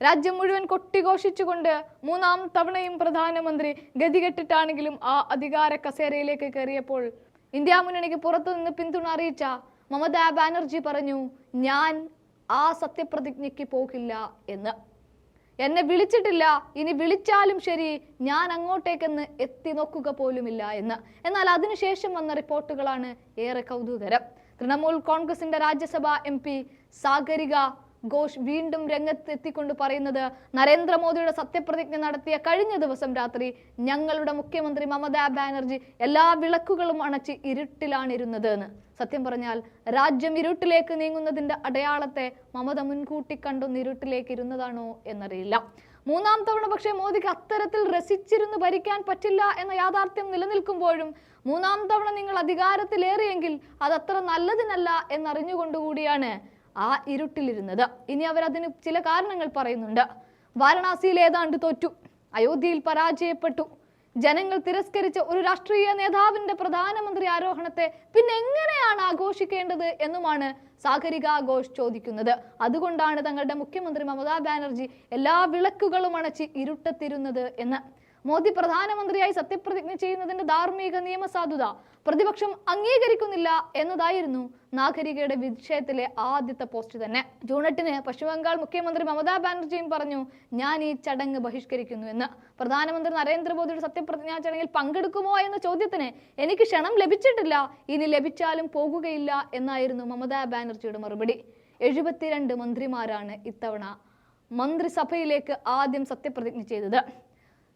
രാജ്യം മുഴുവൻ കൊട്ടിഘോഷിച്ചുകൊണ്ട് മൂന്നാം തവണയും പ്രധാനമന്ത്രി ഗതികെട്ടിട്ടാണെങ്കിലും ആ അധികാര കസേരയിലേക്ക് കയറിയപ്പോൾ ഇന്ത്യ മുന്നണിക്ക് പുറത്തുനിന്ന് പിന്തുണ അറിയിച്ച മമതാ ബാനർജി പറഞ്ഞു ഞാൻ ആ സത്യപ്രതിജ്ഞയ്ക്ക് പോകില്ല എന്ന്. എന്നെ വിളിച്ചിട്ടില്ല ഇനി വിളിച്ചാലും ശരി ഞാൻ അങ്ങോട്ടേക്കെന്ന് എത്തി നോക്കുക പോലുമില്ല എന്ന്. എന്നാൽ അതിനുശേഷം വന്ന റിപ്പോർട്ടുകളാണ് ഏറെ കൗതുകരം. തൃണമൂൽ കോൺഗ്രസിന്റെ രാജ്യസഭാ എം പി സാഗരിക ഘോഷ് വീണ്ടും രംഗത്തെത്തിക്കൊണ്ട് പറയുന്നത് നരേന്ദ്രമോദിയുടെ സത്യപ്രതിജ്ഞ നടത്തിയ കഴിഞ്ഞ ദിവസം രാത്രി ഞങ്ങളുടെ മുഖ്യമന്ത്രി മമതാ ബാനർജി എല്ലാ വിളക്കുകളും അണച്ച് ഇരുട്ടിലാണിരുന്നത് എന്ന് സത്യം പറഞ്ഞാൽ രാജ്യം ഇരുട്ടിലേക്ക് നീങ്ങുന്നതിന്റെ അടയാളത്തെ മമത മുൻകൂട്ടി കണ്ടൊന്ന് ഇരുട്ടിലേക്ക് ഇരുന്നതാണോ എന്നറിയില്ല. മൂന്നാം തവണ പക്ഷേ മോദിക്ക് അത്തരത്തിൽ രസിച്ചിരുന്ന് ഭരിക്കാൻ പറ്റില്ല എന്ന യാഥാർത്ഥ്യം നിലനിൽക്കുമ്പോഴും മൂന്നാം തവണ നിങ്ങൾ അധികാരത്തിലേറിയെങ്കിൽ അതത്ര നല്ലതിനല്ല എന്നറിഞ്ഞുകൊണ്ടുകൂടിയാണ് ആ ഇരുട്ടിലിരുന്നത്. ഇനി അവർ അതിന് ചില കാരണങ്ങൾ പറയുന്നുണ്ട്. വാരണാസിയിൽ ഏതാണ്ട് തോറ്റു. അയോധ്യയിൽ പരാജയപ്പെട്ടു. ജനങ്ങൾ തിരസ്കരിച്ച ഒരു രാഷ്ട്രീയ നേതാവിന്റെ പ്രധാനമന്ത്രി ആരോഹണത്തെ പിന്നെ എങ്ങനെയാണ് ആഘോഷിക്കേണ്ടത് എന്നുമാണ് സാഗരിക ഘോഷ് ചോദിക്കുന്നത്. അതുകൊണ്ടാണ് തങ്ങളുടെ മുഖ്യമന്ത്രി മമതാ ബാനർജി എല്ലാ വിളക്കുകളും അണച്ച് ഇരുട്ടത്തിരുന്നത് എന്ന്. മോദി പ്രധാനമന്ത്രിയായി സത്യപ്രതിജ്ഞ ചെയ്യുന്നതിന്റെ ധാർമ്മിക നിയമസാധുത പ്രതിപക്ഷം അംഗീകരിക്കുന്നില്ല എന്നതായിരുന്നു നാഗരികയുടെ വിഷയത്തിലെ ആദ്യത്തെ പോസ്റ്റ് തന്നെ. ജൂൺ എട്ടിന് പശ്ചിമബംഗാൾ മുഖ്യമന്ത്രി മമതാ ബാനർജിയും പറഞ്ഞു ഞാൻ ഈ ചടങ്ങ് ബഹിഷ്കരിക്കുന്നു എന്ന്. പ്രധാനമന്ത്രി നരേന്ദ്രമോദിയുടെ സത്യപ്രതിജ്ഞാ ചടങ്ങിൽ പങ്കെടുക്കുമോ എന്ന ചോദ്യത്തിന് എനിക്ക് ക്ഷണം ലഭിച്ചിട്ടില്ല. ഇനി ലഭിച്ചാലും പോകുകയില്ല എന്നായിരുന്നു മമതാ ബാനർജിയുടെ മറുപടി. എഴുപത്തിരണ്ട് മന്ത്രിമാരാണ് ഇത്തവണ മന്ത്രിസഭയിലേക്ക് ആദ്യം സത്യപ്രതിജ്ഞ ചെയ്തത്.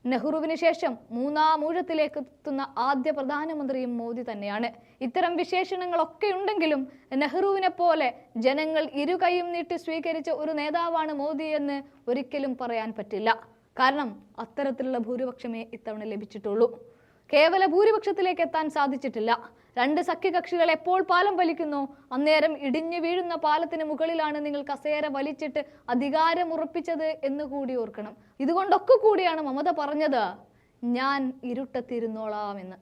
നെഹ്റുവിന് ശേഷം മൂന്നാം ഊഴത്തിലേക്ക് എത്തുന്ന ആദ്യ പ്രധാനമന്ത്രിയും മോദി തന്നെയാണ്. ഇത്തരം വിശേഷണങ്ങളൊക്കെ ഉണ്ടെങ്കിലും നെഹ്റുവിനെ പോലെ ജനങ്ങൾ ഇരുകൈയും നീട്ടി സ്വീകരിച്ച ഒരു നേതാവാണ് മോദി എന്ന് ഒരിക്കലും പറയാൻ പറ്റില്ല. കാരണം അത്തരത്തിലുള്ള ഭൂരിപക്ഷമേ ഇത്തവണ ലഭിച്ചിട്ടുള്ളൂ. കേവല ഭൂരിപക്ഷത്തിലേക്ക് എത്താൻ സാധിച്ചിട്ടില്ല. രണ്ട് സഖ്യകക്ഷികൾ എപ്പോൾ പാലം വലിക്കുന്നു? അന്നേരം ഇടിഞ്ഞു വീഴുന്ന പാലത്തിന് മുകളിലാണ് നിങ്ങൾ കസേര വലിച്ചിട്ട് അധികാരം ഉറപ്പിച്ചത് എന്ന് കൂടി ഓർക്കണം. ഇതുകൊണ്ടൊക്കെ കൂടിയാണ് മമത പറഞ്ഞത് ഞാൻ ഇരുട്ടത്തിരുന്നോളാം എന്ന്.